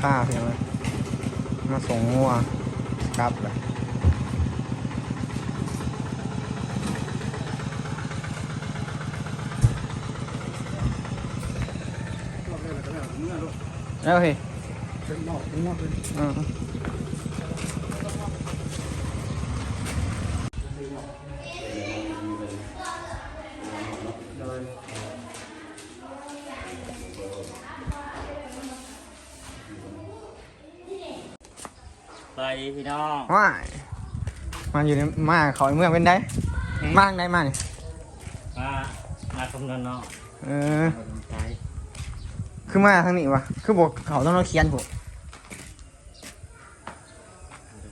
ค่าเพียงเลยมาส่งงัวครับเลยแล้วเฮ้ยเป็นหมอกเป็นหมอกเป็นอื มไปพี่น้องว้ายมาอยู่ในมาเขาเมืองเป็นได้มาทางไหนมาเนี่ยมามาคำนวณเนาะเออใจคือมาทางนี้วะคือบอกเขาต้องเราเขียนผม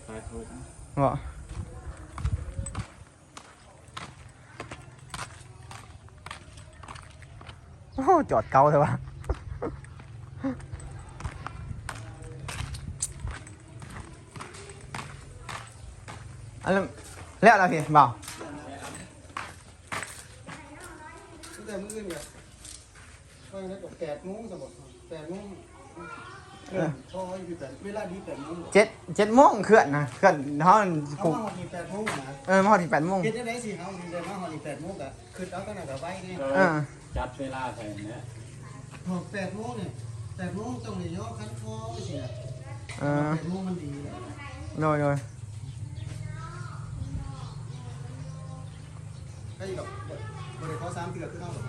ไปพูดบอกโอ้โหจอดเก่าเลยวะ อันนั้นแล้วอะไรพี่เบาตั้งแต่มื้ออื่นเนี่ยก็ยังได้กับแปดโมงสมบัติแปดโมงเออพออยู่แต่เวลาดีแปดโมงเจ็ดเจ็ดโมงเคลื่อนนะเคลื่อนเขาเขากูมาหอดีแปดโมงนะเออมาถึงแปดโมงเฮ็ดได้ได้สิเขาเดินมาหอดีแปดโมงกะคือเอาตั้งแต่กับไว้เนี่ยเออจัดเวลาใส่เนี่ยหกแปดโมงเนี่ยแปดโมงต้องเลยย่อคันคอไปสินะเออแปดโมงมันดีเลยโดยโดย ก็อยู่กับบริเขาสามเถื่อคือเข้าหรอก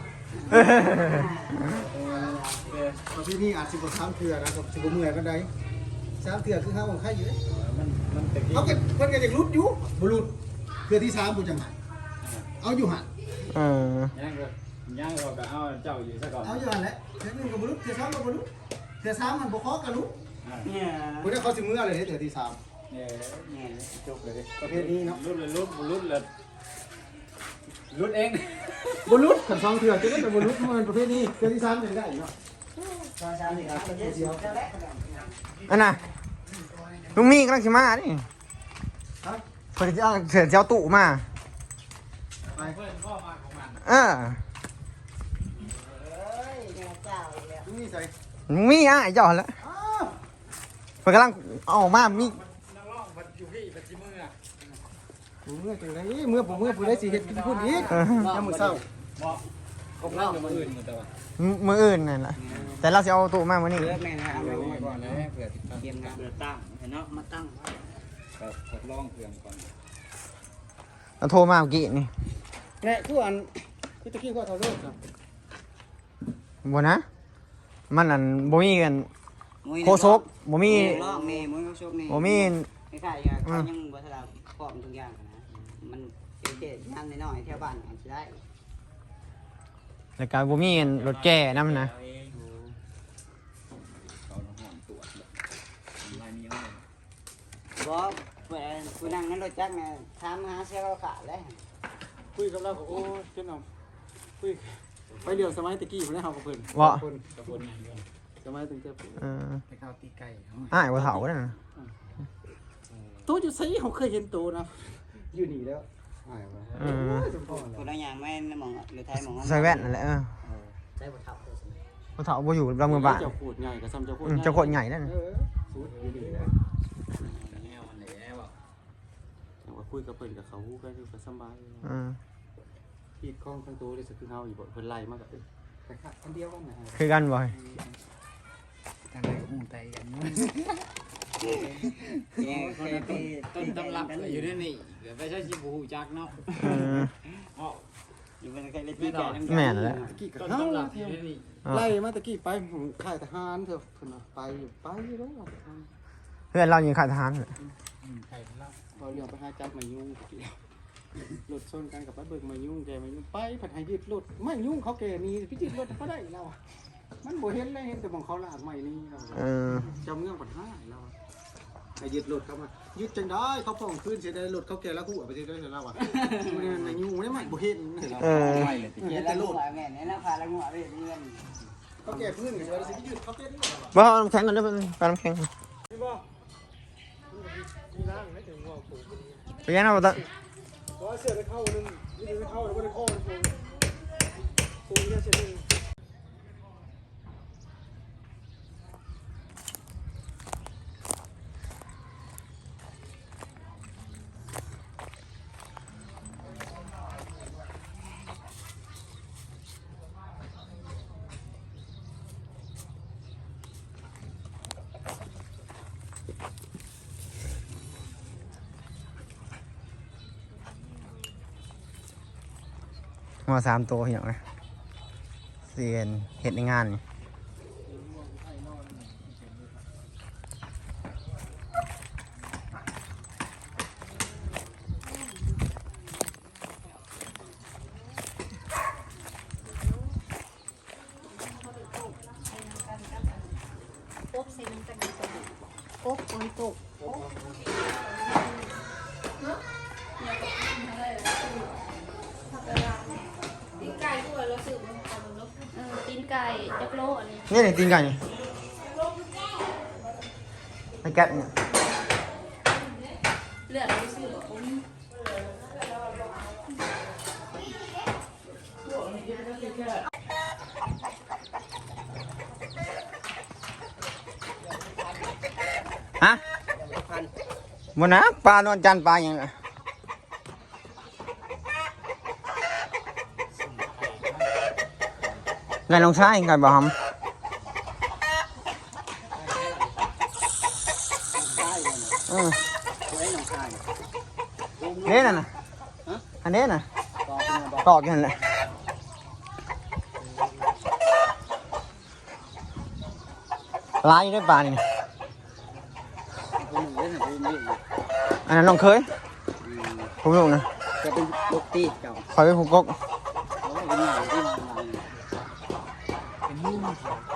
ประเภทนี้อาจสิบกว่าสามเถื่อนะครับสิบกว่าเมื่อยกันได้สามเถื่อคือเข้าของใครอยู่เด้มันมันตะกี้เขาก็เพิ่นก็ยังรุดอยู่บรุดเถื่อที่สามบ่จังหันเอาอยู่หันเออย่างก็ย่างเราก็เอาเจ้าอยู่ซะก่อนเอาอยู่หันแหละเถื่อหนึงก็บ่รุดเถื่อสามก็บ่รุดเถื่อสามมันบ่ขอกันรุดเนี่ยบ่ได้เขาสิมื้อเลยเด้เถื่อที่สามเนี่ยเนี่ยจบเลยประเภทนี้เนาะรุดเลยรุดรุดเลย รุดเองบ่รุดคันสองเถื่อจะได้แต่บ่รุดมันประเภทนี้เถื่อที่สามยังได้เนาะสามนี่ครับเดียวอันน่ะลุงมีกำลังจะมานี่ครับเพิ่นจะเอาเสือเจ้าตู่มาไปเพื่อนพ่อมาของมันเออนี่ใส่ลุงมีอะไอ้เจ้าหั่นละอ้าวเพิ่นกำลังเอาออกมามี นักร้องมันอยู่พี่มันจิมืออะ ผม เมื่อจังได๋เมื่อผมเมื่อผู้ใดสิเฮ็ดกินพูดอีกเออยามมื้อเช้าบอกผมเล่ามาอื่นหมดแต่ว่ามืออื่นนั่นแหละแต่เราจะเอาตู่มาวันนี้เลือกแม่นะเอาไว้ก่อนเลยเผื่อติดเกมนะเผื่อตั้งเห็นเนาะมาตั้งก็ทดลองเครื่องก่อนเราโทรมาเมื่อกี้นี่แน่คืออันคือตะกี้ก็เท่าเดิมครับบ่นะ มันอันบ่มีกันโคซกบ่มีลอกนี่มึงก็ชกนี่บ่มีไม่ใช่ไงเขายังบ่ทันได้พร้อมทุกอย่างนะ มันเจ๊ๆงานน้อยๆแถวบ้านอาจจะได้แล้วก็บ่มีรถแก่นำนะบ่เปิดผู้นั่งนั้นรถจักรน่ะถามหาเสื้อเขาขาดแล้วคุยกับเราก็โอ้ยเจ้าหน่อมคุยไปเดี๋ยวสมัยตะกี้ผมได้เฮากับเพิ่นบ่คนกระบวนการสมัยตั้งแต่เออไปเข้าตีไก่เขาอ้ายบ่เฒ่านั่นน่ะตัวอยู่ไสเขาเคยเห็นตัวนะ อยู่นี่แล้วอ้ายว่าเออสมพรผู้นั่งอย่างแม่นมองหรือไทยมองใส่แว่นนั่นแหละเออได้บ่เท่าบ่เฒ่าบ่อยู่ลำเมืองบ้านเจ้าโคตรใหญ่กับซ้ำเจ้าโคตรอืมใหญ่เจ้าโคตรใหญ่นั่นเออสุดอยู่นี่แล้วแนวอันไหนแนวอะแต่ว่าคุยกับเพิ่นกับเขาฮู้กันอยู่ก็สำบายเออพีดคล้องทั้งตัวเลยสักคือเฮาอยู่บ่เพิ่นไล่มาก็เอ้ยแต่ค่ะอันเดียวกันนะฮะคือกันบ่อย ทางไหนก็มุ่งใจกัน แกคยไปต้นตำรับอยู่ที่นี่เดี๋ยวไปใช้ชิบูจักเนาะเอออ๋ออยู่เป็นเคยเล่นตีแกแม่นแล้วตะกี้ก็ต้นเฮาตำรับอยู่ที่นี่ไล่มาตะกี้ไปผมค่ายทหารเถอะพิ่นไปอยู่ไปอยู่แล้วเพื่อนเรายิงขาดทหารน่ะไก่เล่าเราเรื่องไปหาจับมายุ่งตะกี้รถชนกันกับไปเบิกมายุ่งแกมายุ่งไปผัดให้ยึดรถไม่ยุ่งเขาแกนี่พี่ยึดรถบ่ได้แล้วอะมันบ่เห็นเลยเห็นแต่มองเขาลากใหม่นี่เราจำเงื่อนปัญหาแล้วอะ ให้ยึดรถเข้ามายึดจังได้เขาพ่องขึ้นเสียได้รถเขาแกแล้วกูเอาไปเสียได้แล้วอะมันในยุ่งไม่ไม่บ่เห็นเห็นแล้วเออไม่เลยติเกี่ยวกับลูกแม่เนี่ยนะพาละงัวไปเรียนเขาแกพื้นเสียได้สิยึดเขาแกนี่บ่เอาน้ำแข็งก่อนเด้อเพิ่นไปน้ำแข็งพี่บ่มีร่างให้ถึงว่าผมไปยังเอาบ่ตะเพราะเสือได้เข้านึงนี่ไม่เข้าแล้วไม่ได้ข้อเลยผมผมเนี่ยเสียหนึ่ หัวสามตัวเหี่ยวนะเสียนเห็ดในงานนี่กบใส่น้ำกันดีกว่ากบฝนตก ไก่จักโลอันนี้นี่ไหนตีนไก่นี่ไอ้แก๊สเนี่ยเลือดเราสืบผมฮะบนนะปลานวลจันทร์ปลาอย่างไร ไงลองใช้ไงบ่ฮัมใช่เลยเออไว้หนองคายเด้น่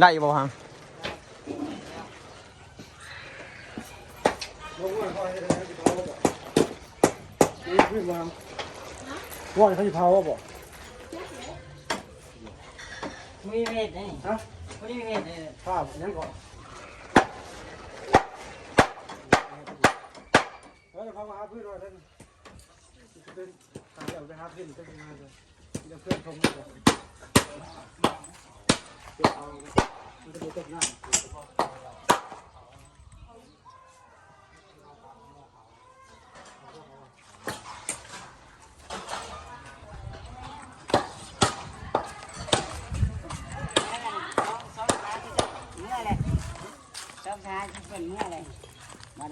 ได้อยู่บ่ฮังว่าเขาจะเผาบ่มีเม็ดนี่ฮะไม่ได้มีเม็ดเลยภาพยังก่อนแล้วจะพามาหาเพื่อนว่าท่านจะเป็นตายเอาไปหาเพื่อนจะเป็นยังไงเลยจะเพื่อนชมเลยเอามันจะไปตกน้ำเมื่อไรเจ้าชายจะเป็นเมื่อไรมา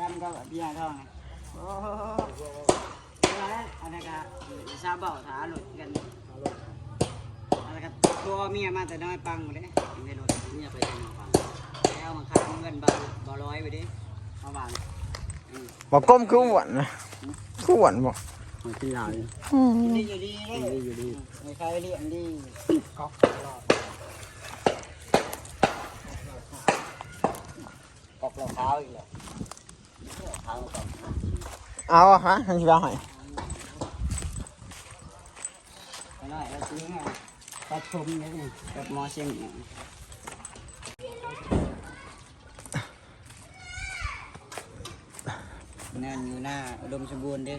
ดำก็เบียร์ทองโอ้โหอะไรกันซาเบาถาหลุดกั นอะไรกันตัวเมียมาแต่น้อยปังหมดเลยในรถเมียไปแต่น้อยปังแล้วมาค้างเงินบาบาร้อยไปดิประมาณบอกก้มคืออ้วนนะคืออ้วนบอกมันกินเหล้าอยู่ดีอยู่ดีเลยอยู่ดีไม่ใช่เรียนดีก๊อกก๊อกรองเท้าอีกแล้วเท้าก๊อกเอาอะฮะทันทีเอาให้ไปหน่อยแล้วซื้อไงตัดผมนี่นี่กับมอเชง เนี่ยนั่นอยู่หน้าอุดมสมบูรณ์เด้อ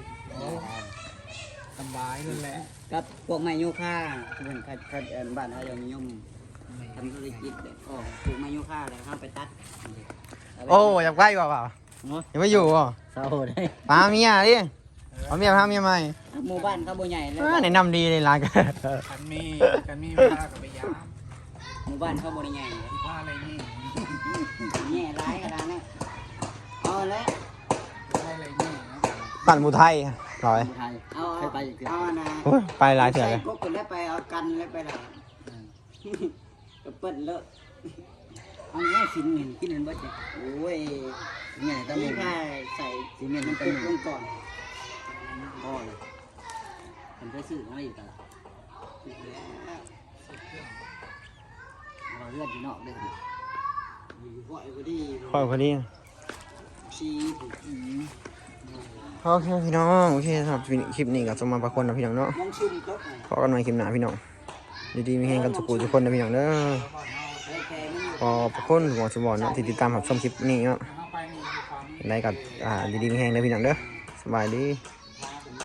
สบายนั่นแหละกับพวกไม้ยูคาเหมือนคัดคัดเอิ้นบ้านเขาอย่างนิยมทำธุรกิจเด็กโอ้ปลูกไม้ยูคาแล้วเขาไปตัดโอ้อยากไปกว่าเปล่าอย่าไปอยู่อะเศร้าได้ปาเมียดิเอาเมียพาเมียใหม่หมู่บ้านเขาบ่ใหญ่เลยอ่าแนะนำดีเลยร้านกันกันมีกันมีเวลากับไปยามหมู่บ้านเขาบ่ได้ใหญ่เลยผ้าอะไรนี่แง่ร้ายขนาดนั้นเอาละ ปั่นบูไทยร้อยเอาเอาไปเอานะโอ้ยไปหลายเถื่อเลยใส่กุ๊กกันแล้วไปเอากันแล้วไปละก็เปิ้นเลอะเอาเนี้ยกินเห็นกินเห็นบ่จ้ะโอ้ยเนี่ยต้องมีค่าใส่ซีเมนต์มันเป็นลงก่อนพ่อเลยผมไปซื้อมาอยู่ตลาดเราเลือดอยู่นอกเด้ออยู่บ่อยพอดีคอยพอดีซีผูก โอเคพี่น้องโอเคสำหรับคลิปนี้ก็จะมาประคนนะพี่น้องเนาะพอกันใหม่คลิปหน้าพี่น้องดีดีมีแหงกันทุกผู้ทุกคนนะพี่น้องเด้อแกมันอขอบพระคุณหมอสมองเนาะที่ติดตามรับชมคลิปนี้เนาะไปนี่ความได้กับอ่าดีมีแหงเลยพี่น้องเด้อสบายดี